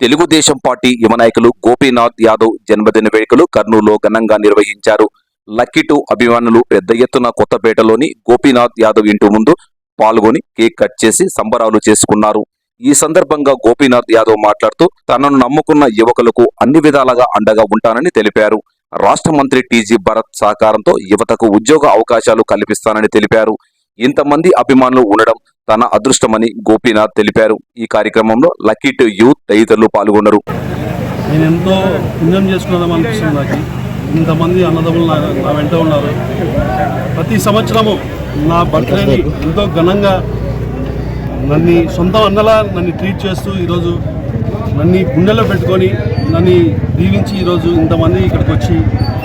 Telugu Desam party యువ నాయకులు గోపీనాథ్ యాదవ్ జన్మదిన వేడుకలు కర్నూలులో ఘనంగా నిర్వహించారు. లక్కీ టూ అభిమానులు పెద్ద ఎత్తున కొత్తపేటలోని గోపీనాథ్ యాదవ్ ఇంటి ముందు పాల్గొని కేక్ కట్ చేసి సంబరాలు చేసుకున్నారు. ఈ సందర్భంగా గోపీనాథ్ యాదవ్ మాట్లాడుతూ తనను నమ్ముకున్న యువకులకు అన్ని విధాలుగా అండగా ఉంటానని తెలిపారు. రాష్ట్ర మంత్రి టీజీ భరత్ సహకారంతో యువతకు ఉద్యోగ అవకాశాలు కల్పిస్తానని తెలిపారు. ఇంతమంది అభిమానులు ఉండడం తన అదృష్టమని గోపీనాథ్ తెలిపారు. ఈ కార్యక్రమంలో లక్కీ టు యూత్ తదితరులు పాల్గొన్నారు. నేను ఎంతో పుణ్యం చేసుకున్నాం అనిపిస్తుంది నాకు. ఇంతమంది అన్నదమ్ములు నా నా వెంట ఉన్నారు. ప్రతి సంవత్సరము నా బర్త్డేని ఎంతో ఘనంగా నన్ను సొంత అన్నలా నన్ను ట్రీట్ చేస్తూ ఈరోజు నన్ను గుండెలో పెట్టుకొని నన్ను దీవించి ఈరోజు ఇంతమంది ఇక్కడికి వచ్చి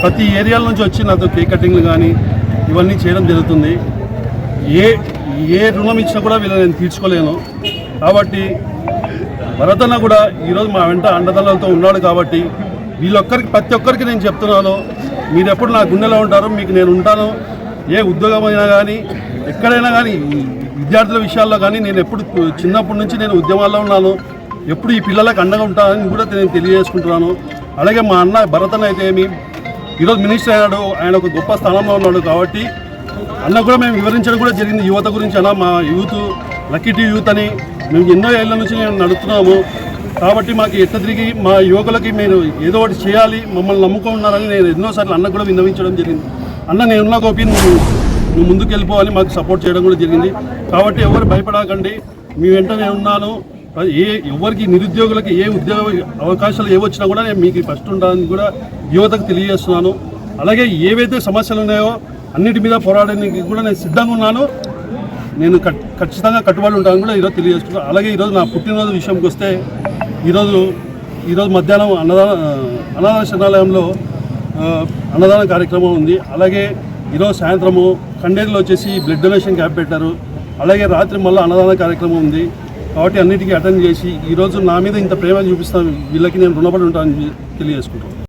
ప్రతి ఏరియాల నుంచి వచ్చి నాతో కేక్ కటింగ్లు కానీ ఇవన్నీ చేయడం జరుగుతుంది. ఏ ఏ రుణం ఇచ్చినా కూడా వీళ్ళని నేను తీర్చుకోలేను. కాబట్టి భరతన్న కూడా ఈరోజు మా వెంట అండదండలతో ఉన్నాడు కాబట్టి వీళ్ళొక్కరికి ప్రతి ఒక్కరికి నేను చెప్తున్నాను మీరు ఎప్పుడు నా గుండెలో ఉంటారు మీకు నేను ఉంటాను. ఏ ఉద్యోగం అయినా కానీ ఎక్కడైనా కానీ విద్యార్థుల విషయాల్లో కానీ నేను ఎప్పుడు చిన్నప్పటి నుంచి నేను ఉద్యమాల్లో ఉన్నాను. ఎప్పుడు ఈ పిల్లలకు అండగా ఉంటానని కూడా నేను తెలియజేసుకుంటున్నాను. అలాగే మా అన్న భరతన్ అయితే ఏమి ఈరోజు మినిస్టర్ అయినాడు ఆయన ఒక గొప్ప స్థానంలో ఉన్నాడు కాబట్టి అన్న కూడా మేము వివరించడం కూడా జరిగింది. యువత గురించి అలా మా యూత్ లక్కీ టీ యూత్ అని మేము ఎన్నో ఏళ్ళ నుంచి మేము నడుపుతున్నాము. కాబట్టి మాకు ఎట్ట తిరిగి మా యువకులకి మీరు ఏదో ఒకటి చేయాలి మమ్మల్ని నమ్ముకున్నారని ఉన్నారని నేను ఎన్నోసార్లు అన్న కూడా విన్నవించడం జరిగింది. అన్న నేనున్న గోపి నువ్వు నువ్వు ముందుకు వెళ్ళిపోవాలి మాకు సపోర్ట్ చేయడం కూడా జరిగింది. కాబట్టి ఎవరు భయపడకండి. మీ వెంట నేను ఉన్నాను. ఏ ఎవరికి నిరుద్యోగులకి ఏ ఉద్యోగ అవకాశాలు ఏ వచ్చినా కూడా నేను మీకు ఫస్ట్ ఉండాలని కూడా యువతకు తెలియజేస్తున్నాను. అలాగే ఏవైతే సమస్యలు ఉన్నాయో అన్నిటి మీద పోరాడడానికి కూడా నేను సిద్ధంగా ఉన్నాను. నేను ఖచ్చితంగా కట్టుబడి ఉంటాను కూడా ఈరోజు తెలియజేస్తున్నాను అలాగే ఈరోజు నా పుట్టినరోజు విషయంకి వస్తే ఈరోజు ఈరోజు మధ్యాహ్నం అన్నదాన అన్నదాన శరణాలయంలో అన్నదాన కార్యక్రమం ఉంది. అలాగే ఈరోజు సాయంత్రము కండేరులో వచ్చేసి బ్లడ్ డొనేషన్ క్యాంప్ పెట్టారు. అలాగే రాత్రి మళ్ళీ అన్నదాన కార్యక్రమం ఉంది. కాబట్టి అన్నిటికీ అటెండ్ చేసి ఈరోజు నా మీద ఇంత ప్రేమ చూపిస్తాను వీళ్ళకి నేను రుణపడి ఉంటానని తెలియజేసుకుంటాను